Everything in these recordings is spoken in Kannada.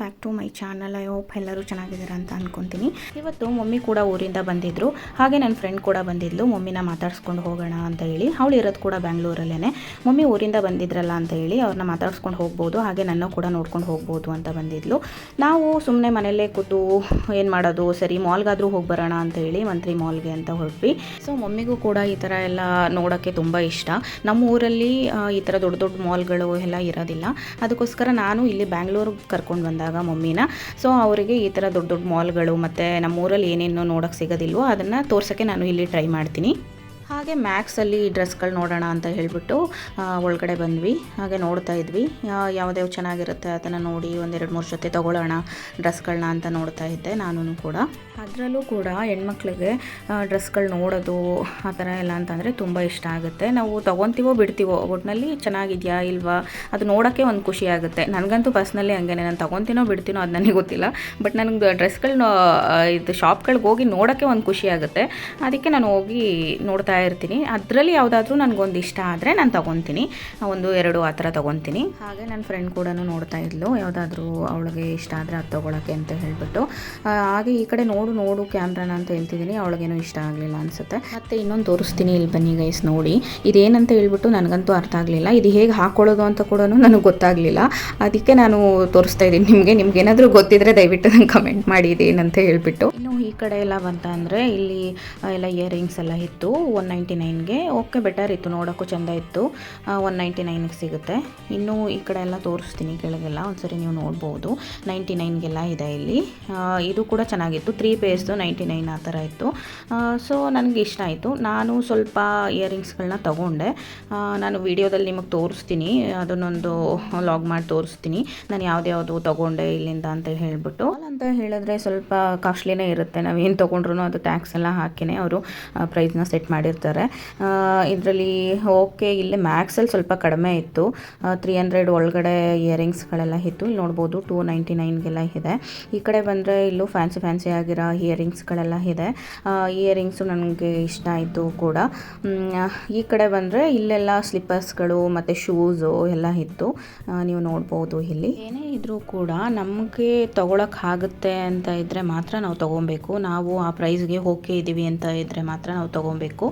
Back to my channel I hope ಎಲ್ಲರೂ ಚೆನ್ನಾಗಿದ್ದೀರಾ ಅಂತ ಅನ್ಕೊಂತೀನಿ. ಇವತ್ತು ಮಮ್ಮಿ ಕೂಡ ಊರಿಂದ ಬಂದಿದ್ರು. ಹಾಗೆ ನನ್ನ ಫ್ರೆಂಡ್ ಕೂಡ ಬಂದಿದ್ಲು. ಮಮ್ಮಿನ ಮಾತಾಡ್ಸ್ಕೊಂಡು ಹೋಗೋಣ ಅಂತ ಹೇಳಿ. ಅವಳು ಇರೋದು ಕೂಡ ಬ್ಯಾಂಗ್ಳೂರಲ್ಲೇ ಮಮ್ಮಿ ಊರಿಂದ ಬಂದಿದ್ರಲ್ಲ ಅಂತ ಹೇಳಿ ಅವ್ರನ್ನ ಮಾತಾಡ್ಸ್ಕೊಂಡು ಹೋಗ್ಬೋದು. ಹಾಗೆ ನನ್ನ ಕೂಡ ನೋಡ್ಕೊಂಡು ಹೋಗ್ಬೋದು ಅಂತ ಬಂದಿದ್ಲು. ನಾವು ಸುಮ್ಮನೆ ಮನೆಯಲ್ಲೇ ಕೂತು ಏನು ಮಾಡೋದು? ಸರಿ ಮಾಲ್ಗಾದರೂ ಹೋಗಿ ಬರೋಣ ಅಂತ ಹೇಳಿ ಮಂತ್ರಿ ಮಾಲ್ಗೆ ಅಂತ ಹೊರಟ್ವಿ. ಸೊ ಮಮ್ಮಿಗೂ ಕೂಡ ಈ ಥರ ಎಲ್ಲ ನೋಡೋಕ್ಕೆ ತುಂಬ ಇಷ್ಟ. ನಮ್ಮ ಊರಲ್ಲಿ ಈ ಥರ ದೊಡ್ಡ ದೊಡ್ಡ ಮಾಲ್ಗಳು ಎಲ್ಲ ಇರೋದಿಲ್ಲ. ಅದಕ್ಕೋಸ್ಕರ ನಾನು ಇಲ್ಲಿ ಬ್ಯಾಂಗ್ಳೂರಿಗೆ ಕರ್ಕೊಂಡು ಬಂದಾಗ ಮಮ್ಮಿನ. ಸೊ ಅವರಿಗೆ ಈ ಥರ ದೊಡ್ಡ ದೊಡ್ಡ ಮಾಲ್ಗಳು ಮತ್ತು ನಮ್ಮ ಊರಲ್ಲಿ ಏನೇನು ನೋಡೋಕ್ಕೆ ಸಿಗೋದಿಲ್ವೋ ಅದನ್ನು ತೋರ್ಸೋಕ್ಕೆ ನಾನು ಇಲ್ಲಿ ಟ್ರೈ ಮಾಡ್ತೀನಿ. ಹಾಗೆ ಮ್ಯಾಕ್ಸಲ್ಲಿ ಡ್ರೆಸ್ಗಳು ನೋಡೋಣ ಅಂತ ಹೇಳಿಬಿಟ್ಟು ಒಳಗಡೆ ಬಂದ್ವಿ. ಹಾಗೆ ನೋಡ್ತಾ ಇದ್ವಿ. ಯಾ- ಯಾವ್ದ್ಯಾವ್ದು ಚೆನ್ನಾಗಿರುತ್ತೆ ಅದನ್ನು ನೋಡಿ ಒಂದೆರಡು ಮೂರು ಜೊತೆ ತೊಗೊಳ್ಳೋಣ ಡ್ರೆಸ್ಗಳನ್ನ ಅಂತ ನೋಡ್ತಾ ಇದ್ದೆ ನಾನು ಕೂಡ. ಅದರಲ್ಲೂ ಕೂಡ ಹೆಣ್ಮಕ್ಳಿಗೆ ಡ್ರೆಸ್ಗಳು ನೋಡೋದು ಆ ಥರ ಎಲ್ಲ ಅಂತಂದರೆ ತುಂಬ ಇಷ್ಟ ಆಗುತ್ತೆ. ನಾವು ತೊಗೊತೀವೋ ಬಿಡ್ತೀವೋ ಒಟ್ಟಿನಲ್ಲಿ ಚೆನ್ನಾಗಿದೆಯಾ ಇಲ್ವಾ ಅದು ನೋಡೋಕ್ಕೆ ಒಂದು ಖುಷಿ ಆಗುತ್ತೆ. ನನಗಂತೂ ಪರ್ಸ್ನಲಿ ಹಂಗೆ ನಾನು ತೊಗೊತೀನೋ ಬಿಡ್ತೀನೋ ಅದು ನನಗೆ ಗೊತ್ತಿಲ್ಲ. ಬಟ್ ನನಗೆ ಡ್ರೆಸ್ಗಳನ್ನ ಇದು ಶಾಪ್ಗಳಿಗೆ ಹೋಗಿ ನೋಡೋಕ್ಕೆ ಒಂದು ಖುಷಿ ಆಗುತ್ತೆ. ಅದಕ್ಕೆ ನಾನು ಹೋಗಿ ನೋಡ್ತಾ ಇರ್ತೀನಿ. ಅದರಲ್ಲಿ ಯಾವುದಾದ್ರೂ ನನಗೊಂದು ಇಷ್ಟ ಆದರೆ ನಾನು ತೊಗೊತೀನಿ. ಒಂದು ಎರಡು ಆ ಥರ ತೊಗೊತೀನಿ. ಹಾಗೆ ನನ್ನ ಫ್ರೆಂಡ್ ಕೂಡ ನೋಡ್ತಾ ಇದ್ಲು. ಯಾವುದಾದ್ರೂ ಅವಳಿಗೆ ಇಷ್ಟ ಆದರೆ ಅದು ತೊಗೊಳಕ್ಕೆ ಅಂತ ಹೇಳಿಬಿಟ್ಟು. ಹಾಗೆ ಈ ಕಡೆ ನೋಡು ನೋಡು ಕ್ಯಾಮ್ರಾನ ಅಂತ ಹೇಳ್ತಿದ್ದೀನಿ ಅವಳಿಗೇನು ಇಷ್ಟ ಆಗಲಿಲ್ಲ ಅನಿಸುತ್ತೆ. ಮತ್ತು ಇನ್ನೊಂದು ತೋರಿಸ್ತೀನಿ ಇಲ್ಲಿ ಬನ್ನಿ ಗೈಸ್ ನೋಡಿ. ಇದೇನಂತ ಹೇಳ್ಬಿಟ್ಟು ನನಗಂತೂ ಅರ್ಥ ಆಗಲಿಲ್ಲ. ಇದು ಹೇಗೆ ಹಾಕೊಳ್ಳೋದು ಅಂತ ಕೂಡ ನನಗೆ ಗೊತ್ತಾಗಲಿಲ್ಲ. ಅದಕ್ಕೆ ನಾನು ತೋರಿಸ್ತಾ ಇದ್ದೀನಿ ನಿಮಗೆ. ನಿಮ್ಗೆ ಏನಾದರೂ ಗೊತ್ತಿದ್ರೆ ದಯವಿಟ್ಟು ನಂಗೆ ಕಮೆಂಟ್ ಮಾಡಿ ಇದೇನಂತ ಹೇಳ್ಬಿಟ್ಟು. ಇನ್ನು ಈ ಕಡೆ ಎಲ್ಲ ಬಂತ ಅಂದರೆ ಇಲ್ಲಿ ಎಲ್ಲ ಇಯರಿಂಗ್ಸ್ ಎಲ್ಲ ಇತ್ತು. ಒನ್ ನೈಂಟಿ ನೈನ್ಗೆ. ಓಕೆ, ಬೆಟರ್ ಇತ್ತು, ನೋಡೋಕ್ಕೂ ಚೆಂದ ಇತ್ತು. ಒನ್ ನೈಂಟಿ ನೈನ್ಗೆ ಸಿಗುತ್ತೆ. ಇನ್ನೂ ಈ ಕಡೆ ಎಲ್ಲ ತೋರಿಸ್ತೀನಿ ಕೆಳಗೆಲ್ಲ. ಒಂದ್ಸರಿ ನೀವು ನೋಡ್ಬೋದು. ನೈಂಟಿ ನೈನ್ಗೆಲ್ಲ ಇದೆ ಇಲ್ಲಿ. ಇದು ಕೂಡ ಚೆನ್ನಾಗಿತ್ತು. ತ್ರೀ ಪೇಸ್ದು ನೈಂಟಿ ನೈನ್ ಆ ಥರ ಇತ್ತು. ಸೊ ನನಗೆ ಇಷ್ಟ ಆಯಿತು. ನಾನು ಸ್ವಲ್ಪ ಇಯರಿಂಗ್ಸ್ಗಳನ್ನ ತೊಗೊಂಡೆ. ನಾನು ವಿಡಿಯೋದಲ್ಲಿ ನಿಮಗೆ ತೋರಿಸ್ತೀನಿ. ಅದನ್ನೊಂದು ಲಾಗ್ ಮಾಡಿ ತೋರಿಸ್ತೀನಿ. ನಾನು ಯಾವ್ದ್ಯಾವುದು ತೊಗೊಂಡೆ ಇಲ್ಲಿಂದ ಅಂತ ಹೇಳಿಬಿಟ್ಟು. ಅಂತ ಹೇಳಿದ್ರೆ ಸ್ವಲ್ಪ ಕಾಸ್ಟ್ಲಿನೇ ಇರುತ್ತೆ. ನಾವು ಏನು ತೊಗೊಂಡ್ರು ಅದು ಟ್ಯಾಕ್ಸ್ ಎಲ್ಲ ಹಾಕಿನೇ. ಅವರು ಪ್ರೈಸ್ನ ಸೆಟ್ ಮಾಡಿರ್ತಾರೆ. ಇದರಲ್ಲಿ ಓಕೆ ಇಲ್ಲಿ ಮ್ಯಾಕ್ಸಲ್ಲಿ ಸ್ವಲ್ಪ ಕಡಿಮೆ ಇತ್ತು. ತ್ರೀ ಹಂಡ್ರೆಡ್ ಒಳಗಡೆ ಇಯರಿಂಗ್ಸ್ಗಳೆಲ್ಲ ಇತ್ತು. ಇಲ್ಲಿ ನೋಡ್ಬೋದು ಟೂ ನೈಂಟಿ ನೈನ್ಗೆಲ್ಲ ಇದೆ. ಈ ಕಡೆ ಬಂದರೆ ಇಲ್ಲೂ ಫ್ಯಾನ್ಸಿ ಫ್ಯಾನ್ಸಿ ಆಗಿರೋ ಇಯರಿಂಗ್ಸ್ಗಳೆಲ್ಲ ಇದೆ. ಇಯರಿಂಗ್ಸು ನನಗೆ ಇಷ್ಟ ಆಯಿತು ಕೂಡ. ಈ ಕಡೆ ಬಂದರೆ ಇಲ್ಲೆಲ್ಲ ಸ್ಲಿಪ್ಪರ್ಸ್ಗಳು ಮತ್ತು ಶೂಸು ಎಲ್ಲ ಇತ್ತು. ನೀವು ನೋಡ್ಬೋದು ಇಲ್ಲಿ. ಏನೇ ಇದ್ರೂ ಕೂಡ ನಮಗೆ ತೊಗೊಳಕ್ಕಾಗುತ್ತೆ ಅಂತ ಇದ್ದರೆ ಮಾತ್ರ ನಾವು ತೊಗೊಬೇಕು. ನಾವು ಆ ಪ್ರೈಸ್ಗೆ ಓಕೆ ಇದ್ದೀವಿ ಅಂತ ಇದ್ದರೆ ಮಾತ್ರ ನಾವು ತೊಗೊಬೇಕು.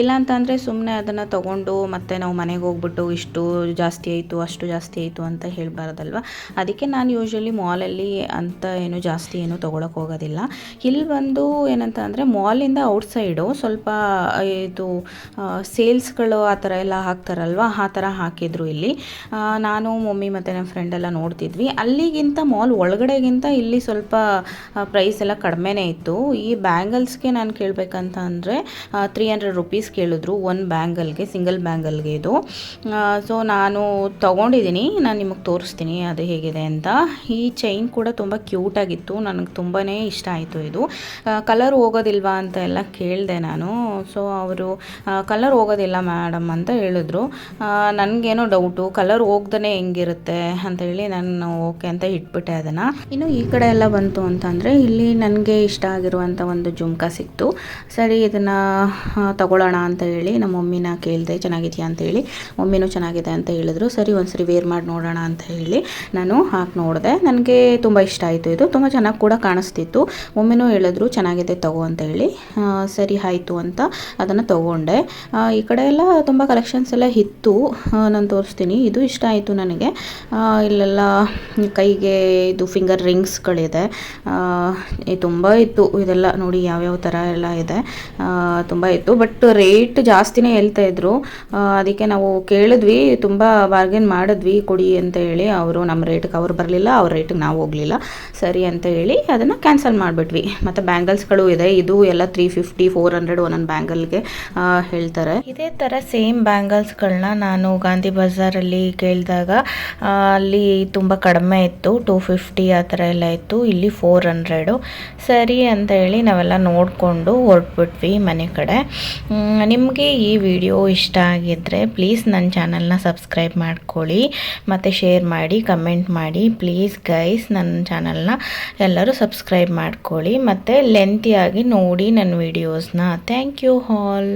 ಇಲ್ಲ ಅಂತಂದರೆ ಸುಮ್ಮನೆ ಅದನ್ನು ತೊಗೊಂಡು ಮತ್ತೆ ನಾವು ಮನೆಗೆ ಹೋಗ್ಬಿಟ್ಟು ಇಷ್ಟು ಜಾಸ್ತಿ ಆಯಿತು, ಅಷ್ಟು ಜಾಸ್ತಿ ಆಯಿತು ಅಂತ ಹೇಳಬಾರ್ದಲ್ವ? ಅದಕ್ಕೆ ನಾನು ಯೂಶ್ವಲಿ ಮಾಲಲ್ಲಿ ಅಂತ ಏನು ಜಾಸ್ತಿ ಏನು ತೊಗೊಳಕ್ಕೆ ಹೋಗೋದಿಲ್ಲ. ಇಲ್ಲಿ ಬಂದು ಏನಂತ ಅಂದರೆ ಮಾಲಿಂದ ಔಟ್ಸೈಡು ಸ್ವಲ್ಪ ಇದು ಸೇಲ್ಸ್ಗಳು ಆ ಥರ ಎಲ್ಲ ಹಾಕ್ತಾರಲ್ವ? ಆ ಥರ ಹಾಕಿದ್ರು ಇಲ್ಲಿ. ನಾನು, ಮಮ್ಮಿ ಮತ್ತು ನನ್ನ ಫ್ರೆಂಡ್ ಎಲ್ಲ ನೋಡ್ತಿದ್ವಿ. ಅಲ್ಲಿಗಿಂತ ಮಾಲ್ ಒಳಗಡೆಗಿಂತ ಇಲ್ಲಿ ಸ್ವಲ್ಪ ಪ್ರೈಸ್ ಎಲ್ಲ ಕಡಿಮೆನೇ ಇತ್ತು. ಈ ಬ್ಯಾಂಗಲ್ಸ್ಗೆ ನಾನು ಕೇಳಬೇಕಂತ ಅಂದರೆ ತ್ರೀ ಹಂಡ್ರೆಡ್ ರುಪೀಸ್ ಕೇಳಿದ್ರು ಒಂದು ಬ್ಯಾಂಗಲ್ಗೆ ಸಿಂಗಲ್ ಬ್ಯಾಂಗಲ್ಗೆ ಇದು. ಸೊ ನಾನು ತೊಗೊಂಡಿದ್ದೀನಿ, ನಾನು ನಿಮಗೆ ತೋರಿಸ್ತೀನಿ ಅದು ಹೇಗಿದೆ ಅಂತ. ಈ ಚೈನ್ ಕೂಡ ತುಂಬ ಕ್ಯೂಟಾಗಿತ್ತು ನನಗೆ ತುಂಬಾ ಇಷ್ಟ ಆಯಿತು ಇದು. ಕಲರ್ ಹೋಗೋದಿಲ್ವಾ ಅಂತ ಎಲ್ಲ ಕೇಳಿದೆ ನಾನು. ಸೊ ಅವರು ಕಲರ್ ಹೋಗೋದಿಲ್ಲ ಮೇಡಮ್ ಅಂತ ಹೇಳಿದ್ರು. ನನಗೇನೋ ಡೌಟು ಕಲರ್ ಹೋಗ್ದೇ ಹೆಂಗಿರುತ್ತೆ ಅಂತ ಹೇಳಿ ನಾನು ಓಕೆ ಅಂತ ಇಟ್ಬಿಟ್ಟೆ ಅದನ್ನು. ಇನ್ನು ಈ ಕಡೆ ಎಲ್ಲ ಬಂತು ಅಂತಂದರೆ ಇಲ್ಲಿ ನನಗೆ ಇಷ್ಟ ಆಗಿರುವಂಥ ಒಂದು ಜುಮ್ಕ ಸಿಕ್ತು. ಸರಿ, ಇದನ್ನು ತಗೊಳ್ಳೋಣ ಅಂತ ಹೇಳಿ ನಮ್ಮ ಮಮ್ಮಿನ ಕೇಳಿದೆ, ಚೆನ್ನಾಗಿದೆಯಾ? ಅಂತ ಹೇಳಿ. ಮಮ್ಮಿನೂ ಚೆನ್ನಾಗಿದೆ ಅಂತ ಹೇಳಿದ್ರು. ಸರಿ, ಒಂದ್ಸರಿ ವೇರ್ ಮಾಡಿ ನೋಡೋಣ ಅಂತ ಹೇಳಿ ನಾನು ಹಾಕಿ ನೋಡಿದೆ. ನನಗೆ ತುಂಬ ಇಷ್ಟ ಆಯಿತು ಇದು. ತುಂಬ ಚೆನ್ನಾಗಿ ಕೂಡ ಕಾಣಿಸ್ತಿತ್ತು. ಮಮ್ಮಿನೂ ಹೇಳಿದ್ರು, ಚೆನ್ನಾಗಿದೆ ತಗೋ ಅಂತ ಹೇಳಿ. ಸರಿ, ಆಯಿತು ಅಂತ ಅದನ್ನು ತಗೊಂಡೆ. ಈ ಕಡೆ ಎಲ್ಲ ತುಂಬ ಕಲೆಕ್ಷನ್ಸ್ ಎಲ್ಲ ಇತ್ತು. ನಾನು ತೋರಿಸ್ತೀನಿ. ಇದು ಇಷ್ಟ ಆಯಿತು ನನಗೆ. ಇಲ್ಲೆಲ್ಲ ಕೈಗೆ ಇದು ಫಿಂಗರ್ ರಿಂಗ್ಸ್ಗಳಿದೆ ತುಂಬ ಇತ್ತು. ಇದೆಲ್ಲ ನೋಡಿ ಯಾವ್ಯಾವ ಥರ ಎಲ್ಲ ಇದೆ. ತುಂಬ ಇತ್ತು. ಬಟ್ ರೇಟ್ ಜಾಸ್ತಿನೇ ಹೇಳ್ತಾ ಇದ್ರು. ಅದಕ್ಕೆ ನಾವು ಕೇಳಿದ್ವಿ, ತುಂಬ ಬಾರ್ಗೇನ್ ಮಾಡಿದ್ವಿ, ಕೊಡಿ ಅಂತ ಹೇಳಿ. ಅವರು ನಮ್ಮ ರೇಟ್ಗೆ ಅವ್ರು ಬರಲಿಲ್ಲ, ಅವ್ರ ರೇಟಿಗೆ ನಾವು ಹೋಗಲಿಲ್ಲ. ಸರಿ ಅಂತ ಹೇಳಿ ಅದನ್ನು ಕ್ಯಾನ್ಸಲ್ ಮಾಡಿಬಿಟ್ವಿ. ಮತ್ತು ಬ್ಯಾಂಗಲ್ಸ್ಗಳು ಇದೆ, ಇದು ಎಲ್ಲ ತ್ರೀ ಫಿಫ್ಟಿ ಫೋರ್ ಹಂಡ್ರೆಡ್ ಒಂದೊಂದು ಬ್ಯಾಂಗಲ್ಗೆ ಹೇಳ್ತಾರೆ. ಇದೇ ಥರ ಸೇಮ್ ಬ್ಯಾಂಗಲ್ಸ್ಗಳನ್ನ ನಾನು ಗಾಂಧಿ ಬಜಾರಲ್ಲಿ ಕೇಳಿದಾಗ ಅಲ್ಲಿ ತುಂಬ ಕಡಿಮೆ ಇತ್ತು. ಟೂ ಫಿಫ್ಟಿ ಆ ಥರ ಎಲ್ಲ ಇತ್ತು, ಇಲ್ಲಿ ಫೋರ್ ಹಂಡ್ರೆಡು ಸರಿ ಅಂತ ಹೇಳಿ ನಾವೆಲ್ಲ ನೋಡಿಕೊಂಡು ಹೊರಟ್ಬಿಟ್ವಿ ಮನೆ ಕಡೆ. ನಿಮಗೆ ಈ ವಿಡಿಯೋ ಇಷ್ಟ ಆಗಿದ್ದರೆ ಪ್ಲೀಸ್ ನನ್ನ ಚಾನಲ್ನ ಸಬ್ಸ್ಕ್ರೈಬ್ ಮಾಡ್ಕೊಳ್ಳಿ. ಮತ್ತು ಶೇರ್ ಮಾಡಿ ಕಮೆಂಟ್ ಮಾಡಿ. ಪ್ಲೀಸ್ ಗೈಸ್ ನನ್ನ ಚಾನಲ್ನ ಎಲ್ಲರೂ ಸಬ್ಸ್ಕ್ರೈಬ್ ಮಾಡ್ಕೊಳ್ಳಿ. ಮತ್ತು ಲೆಂತಿಯಾಗಿ ನೋಡಿ ನನ್ನ ವಿಡಿಯೋಸ್ನ ಥ್ಯಾಂಕ್ ಯು ಆಲ್